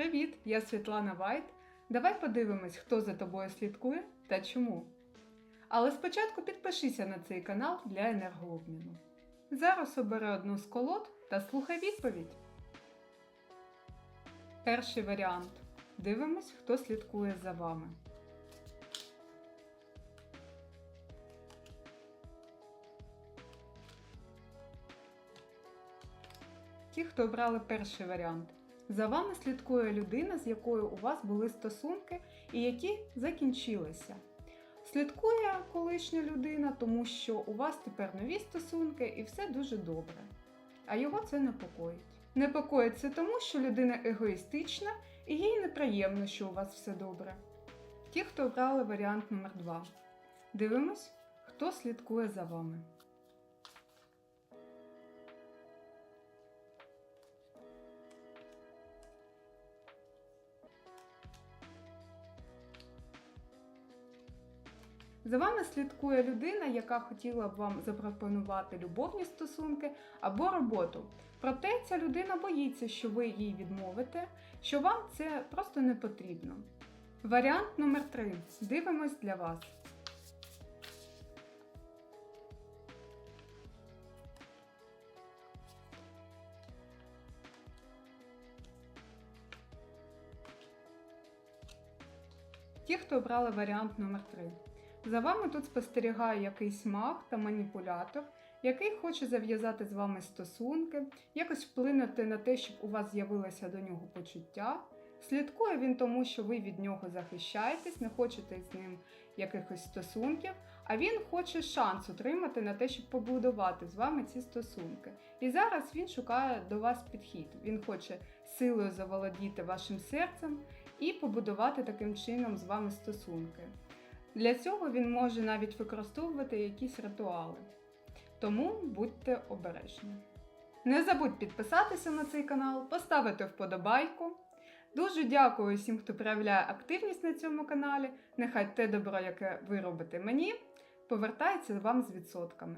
Привіт, я Світлана Вайт. Давай подивимось, хто за тобою слідкує та чому. Але спочатку підпишися на цей канал для енергообміну. Зараз обери одну з колод та слухай відповідь. Перший варіант. Дивимось, хто слідкує за вами. Ті, хто обрали перший варіант. За вами слідкує людина, з якою у вас були стосунки і які закінчилися. Слідкує колишня людина, тому що у вас тепер нові стосунки і все дуже добре. А його це непокоїть. Непокоїть це тому, що людина егоїстична і їй неприємно, що у вас все добре. Ті, хто обрали варіант номер 2 Дивимось, хто слідкує за вами. За вами слідкує людина, яка хотіла б вам запропонувати любовні стосунки або роботу. Проте ця людина боїться, що ви їй відмовите, що вам це просто не потрібно. Варіант номер 3 Дивимось для вас. Ті, хто обрали варіант номер 3 За вами тут спостерігає якийсь маг та маніпулятор, який хоче зав'язати з вами стосунки, якось вплинути на те, щоб у вас з'явилося до нього почуття. Слідкує він тому, що ви від нього захищаєтесь, не хочете з ним якихось стосунків, а він хоче шанс отримати на те, щоб побудувати з вами ці стосунки. І зараз він шукає до вас підхід. Він хоче силою заволодіти вашим серцем і побудувати таким чином з вами стосунки. Для цього він може навіть використовувати якісь ритуали. Тому будьте обережні. Не забудь підписатися на цей канал, поставити вподобайку. Дуже дякую всім, хто проявляє активність на цьому каналі. Нехай те добро, яке ви робите мені, повертається вам з відсотками.